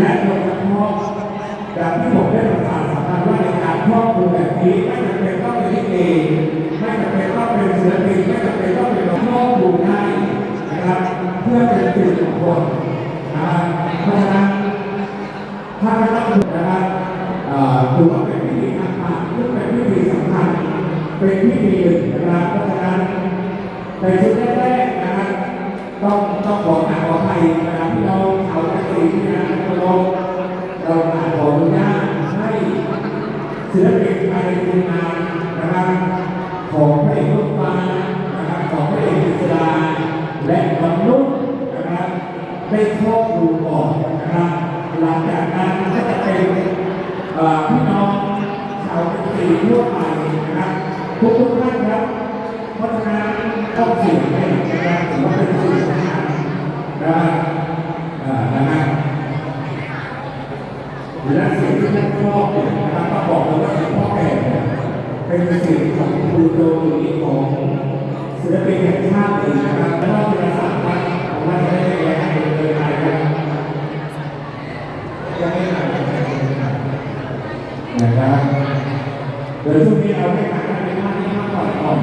และโดยเฉพาะจากที่ผมได้ประกาศสำคัญว่าในการครอบครัวแบบนี้ไม่จำเป็นต้องเป็นลิเกไม่จำเป็นต้องเป็นศิลปินไม่จำเป็นต้องเป็นครอบครัวได้นะครับ เพื่อเป็นสิริมงคลนะครับเพราะฉะนั้นถ้าไม่ต้องนะครับเอ่อถือว่าเป็นพิธีทางการซึ่งเป็นพิธีสำคัญเป็นพิธีหนึ่งนะครับเพราะฉะนั้นในชุดแรก ต้องต้องขอขออภัยนะครับที่เราชาวนาตีนะครับเราเราอาขออนุญาตให้ศิลปินภายในทีมงานนะครับของพระเอกลูกฟ้านะครับของพระเอกกิษดาและบรรลุนะครับได้ครอบดูก่อนนะครับหลังจากนั้นก็จะเป็นพี่น้องชาวกรีทั่วไปนะครับทุกท่านครับเพราะฉะนั้นต้องเสียงให้นะครับถือว่าเป็นสิ่งสำคัญนะครับเอ่อนะครับ และเสียงที่ท่านครอบเนี่ยนะครับก็บอกเลยว่าเสียงพ่อแก่เนี่ยเป็นเสียงของครูโดนีของศิลปินแห่งชาติเลยนะครับแล้วก็เป็นสามวันผมว่าจะได้แรงให้เดินไปครับจะไม่หายนะครับเดี๋ยวช่วงนี้เราให้ทางการเป็นหน้าที่มากกว่าก่อน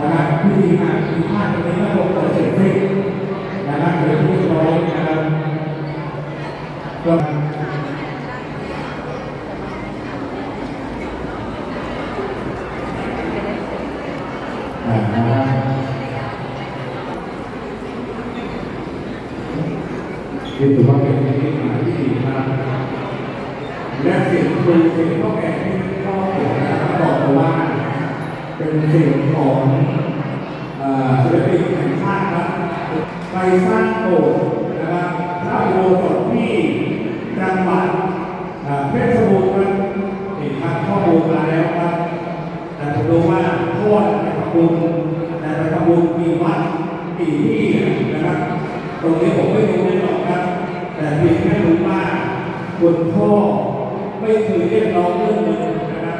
นะครับพิธีงานพิธีการตรงนี้ก็ลงเปิดเสร็จสิ้นนะครับเดี๋ยวที่ร้อยนะครับก็ อ่า นะครับนี่ถือว่าเป็นที่มาที่ดีมากและเสียงครูเสียงพ่อแก่ที่พ่อเสียนะครับบอกว่า เป็นเสียงของศิลปินแห่งชาติครับไปสร้างโบสถ์นะครับพระโบสถ์ที่จังหวัดเพชรบูรณ์ครับนี่ครับข้อมูลมาแล้วครับแต่ผมรู้ว่าโทษในพระบุญแกี่ที่นะครับ ตรงนี้ผมไม่รู้ไม่หรอกครับ แต่เพียงแค่รู้ว่าคุณพ่อไม่เคยเรียกร้องเรื่องเงินนะครับ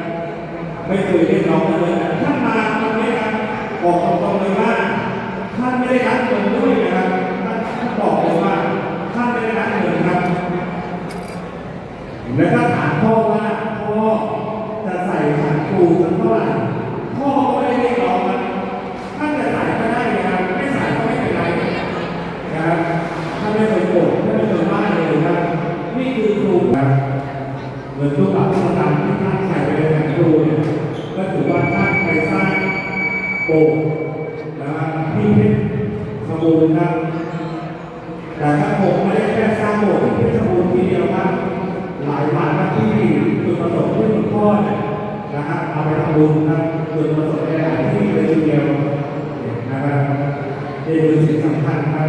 ไม่เคยเรียกร้องเรื่องเงินแต่ท่านมาตรงนี้ครับบอกตรงๆเลยว่าท่านไม่ได้รับเงินด้วยนะครับท่านบอกเลยว่าท่านไม่ได้รับเงินครับแล้วก็ถามพ่อว่าพ่อจะใส่ขันครูสักเท่าไหร่พ่อก็ไม่ได้เรียกร้องมันถ้าจะใส่ก็ได้นะครับไม่ใส่ก็ไม่เป็นไรนะครับถ้าไม่เคยโกรธถ้าไม่เคยว่าเลยครับ นี่คือครูครับเงินทุกบาททุกสตางค์ที่ท่านใส่ไปในขันครูเนี่ยก็ถือว่าท่านไปสร้างโบสถ์นะที่เพชรบูรณ์ครับแต่ถ้าผมไม่ได้แค่สร้างโบสถ์ที่เพชรบูรณ์ทีเดียวครับหลายวันนะที่จุดประสงค์ที่หลวงพ่อเนี่ยนะครับเอาไปทำบุญนะจุดประสงค์ในหลายที่เลยทีเดียวนะครับนี่คือสิ่งสำคัญครับ